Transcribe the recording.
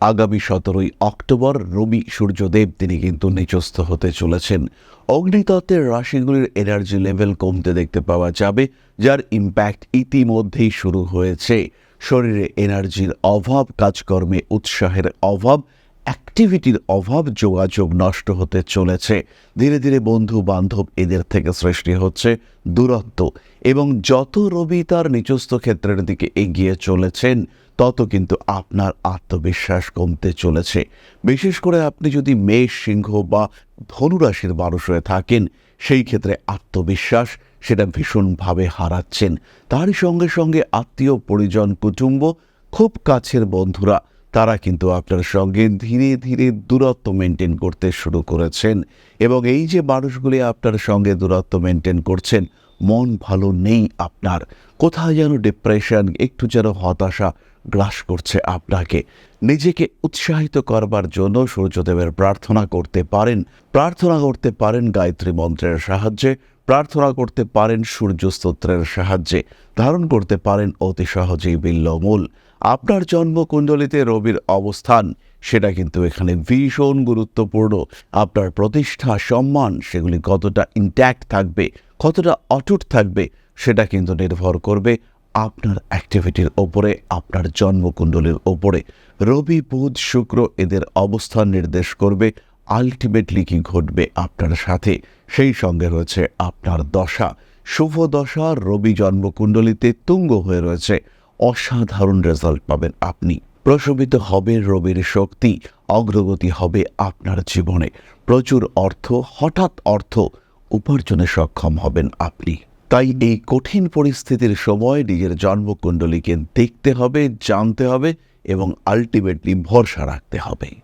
আগামী সতেরোই অক্টোবর রবি সূর্যদেব, তিনি কিন্তু নিচস্থ হতে চলেছেন। অগ্নিতত্ত্বের রাশিগুলির এনার্জি লেভেল কমতে দেখতে পাওয়া যাবে, যার ইম্প্যাক্ট ইতিমধ্যেই শুরু হয়েছে। শরীরে এনার্জির অভাব, কাজকর্মে উৎসাহের অভাব অ্যাক্টিভিটির অভাব, যোগাযোগ নষ্ট হতে চলেছে। ধীরে ধীরে বন্ধু বান্ধব এদের থেকে সৃষ্টি হচ্ছে দূরত্ব এবং যত রবি তার নিজস্ব ক্ষেত্রের দিকে এগিয়ে চলেছেন তত কিন্তু আপনার আত্মবিশ্বাস কমতে চলেছে। বিশেষ করে আপনি যদি মেষ, সিংহ বা ধনুরাশির মানুষ হয়ে থাকেন, সেই ক্ষেত্রে আত্মবিশ্বাস সেটা ভীষণভাবে হারাচ্ছেন। তারই সঙ্গে সঙ্গে আত্মীয়, পরিজন, কুটুম্ব, খুব কাছের বন্ধুরা, তারা কিন্তু আপনার সঙ্গে ধীরে ধীরে দূরত্ব মেনটেন করতে শুরু করেছেন। এবং এই যে মানুষগুলি আপনার সঙ্গে দূরত্ব মেনটেন করছেন মন ভালো নেই আপনার। কোথায় যেন ডিপ্রেশন একটু যেন হতাশা গ্রাস করছে আপনাকে। নিজেকে উৎসাহিত করবার জন্য সূর্যদেবের প্রার্থনা করতে পারেন। প্রার্থনা করতে পারেন গায়ত্রী মন্ত্রের সাহায্যে। প্রার্থনা করতে পারেন সূর্য স্তোত্রের সাহায্যে। ধারণ করতে পারেন অতি সহজেই বিল্লমূল। আপনার জন্মকুণ্ডলিতে রবির অবস্থান, সেটা কিন্তু এখানে ভীষণ গুরুত্বপূর্ণ। আপনার প্রতিষ্ঠা, সম্মান, সেগুলি কতটা ইন্ট্যাক্ট থাকবে কতটা অটুট থাকবে সেটা কিন্তু নির্ভর করবে আপনার অ্যাক্টিভিটির ওপরে, আপনার জন্মকুণ্ডলীর ওপরে। রবি, বুধ, শুক্র এদের অবস্থান নির্দেশ করবে। আলটিমেটলি কি ঘটবে আপনার সাথে? সেই সঙ্গে রয়েছে আপনার দশা। শুভ দশা, রবি জন্মকুণ্ডলিতে তুঙ্গ হয়ে রয়েছে। অসাধারণ রেজাল্ট পাবেন আপনি। প্রশমিত হবে রবির শক্তি, অগ্রগতি হবে আপনার জীবনে। প্রচুর অর্থ, হঠাৎ অর্থ উপার্জনে সক্ষম হবেন আপনি। তাই এই কঠিন পরিস্থিতির সময় নিজের জন্মকুণ্ডলীকে দেখতে হবে, জানতে হবে এবং আলটিমেটলি ভরসা রাখতে হবে।